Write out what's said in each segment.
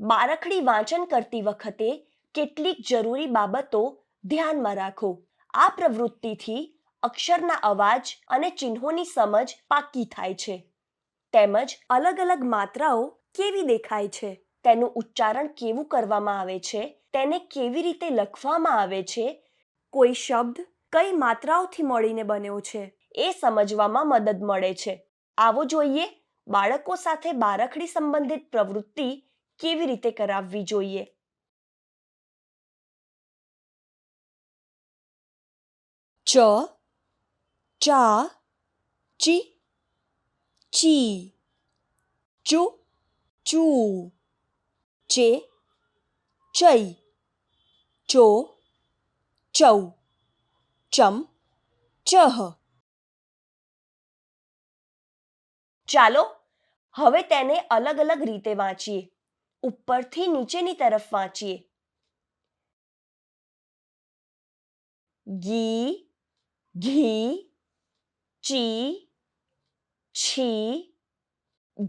બારખડી વાંચન કરતી વખતે કેટલીક જરૂરી બાબતો ધ્યાનમાં રાખો. આ પ્રવૃત્તિથી અક્ષરના અવાજ અને ચિહ્નોની સમજ પાકી થાય છે. તેમજ અલગ અલગ માત્રાઓ કેવી દેખાય છે? તેનું ઉચ્ચારણ કેવું કરવામાં આવે છે? તેને કેવી રીતે લખવામાં આવે છે? કોઈ શબ્દ કઈ માત્રાઓથી મળીને બન્યો છે? એ સમજવામાં મદદ મળે છે. આવો જોઈએ, બાળકો સાથે બારખડી સંબંધિત પ્રવૃત્તિ કેવી રીતે કરાવવી જોઈએ ચ ચા ચી ચી ચુ ચૂ ચે ચઈ ચો ચૌ ચમ ચહ ચાલો હવે તેને અલગ અલગ રીતે વાંચીએ ઉપરથી નીચેની તરફ વાંચીએ ગી ઘી ચી છી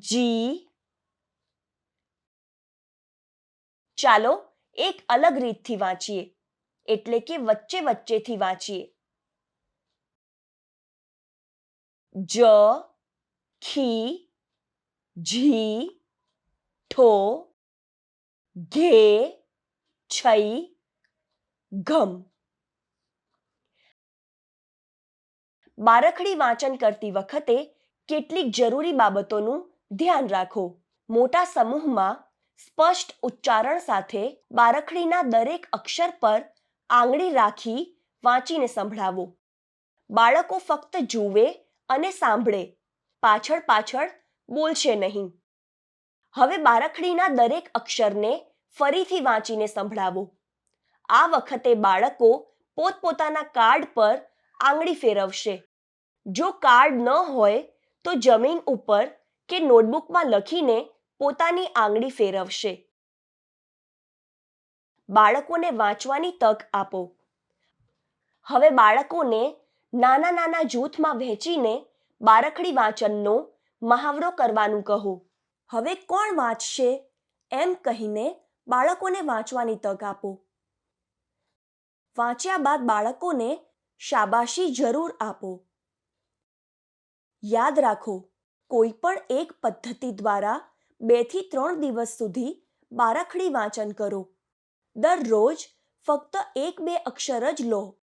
જી ચાલો એક અલગ રીતથી વાંચીએ એટલે કે વચ્ચે વચ્ચેથી વાંચીએ જ ખી ઝી ઠો ઘે, છઈ ઘમ બારખડી વાંચન કરતી વખતે કેટલીક જરૂરી બાબતોનું ધ્યાન રાખો. મોટા સમૂહમાં સ્પષ્ટ ઉચ્ચારણ સાથે બારખડીના દરેક અક્ષર પર આંગળી રાખી વાંચીને સંભળાવો. બાળકો ફક્ત જુએ અને સાંભળે. પાછળ પાછળ બોલશે નહીં. હવે બારખડીના દરેક અક્ષરને ફરીથી વાંચીને સંભળાવો. આ વખતે બાળકો પોતપોતાના કાર્ડ પર આંગળી ફેરવશે. જો કાર્ડ ન હોય તો જમીન ઉપર કે નોટબુકમાં લખીને પોતાની આંગળી ફેરવશે. બાળકોને વાંચવાની તક આપો. હવે બાળકોને નાના નાના જૂથમાં વહેંચીને બારખડી વાંચનનો મહાવરો કરવાનું કહો. હવે કોણ વાંચશે? એમ કહીને બાળકોને વાંચવાની તક આપો. વાંચ્યા બાદ બાળકોને શાબાશી જરૂર આપો. યાદ રાખો, કોઈ પણ એક પદ્ધતિ દ્વારા બેથી ત્રણ દિવસ સુધી બારાખડી વાંચન કરો. દરરોજ ફક્ત એક બે અક્ષર જ લો.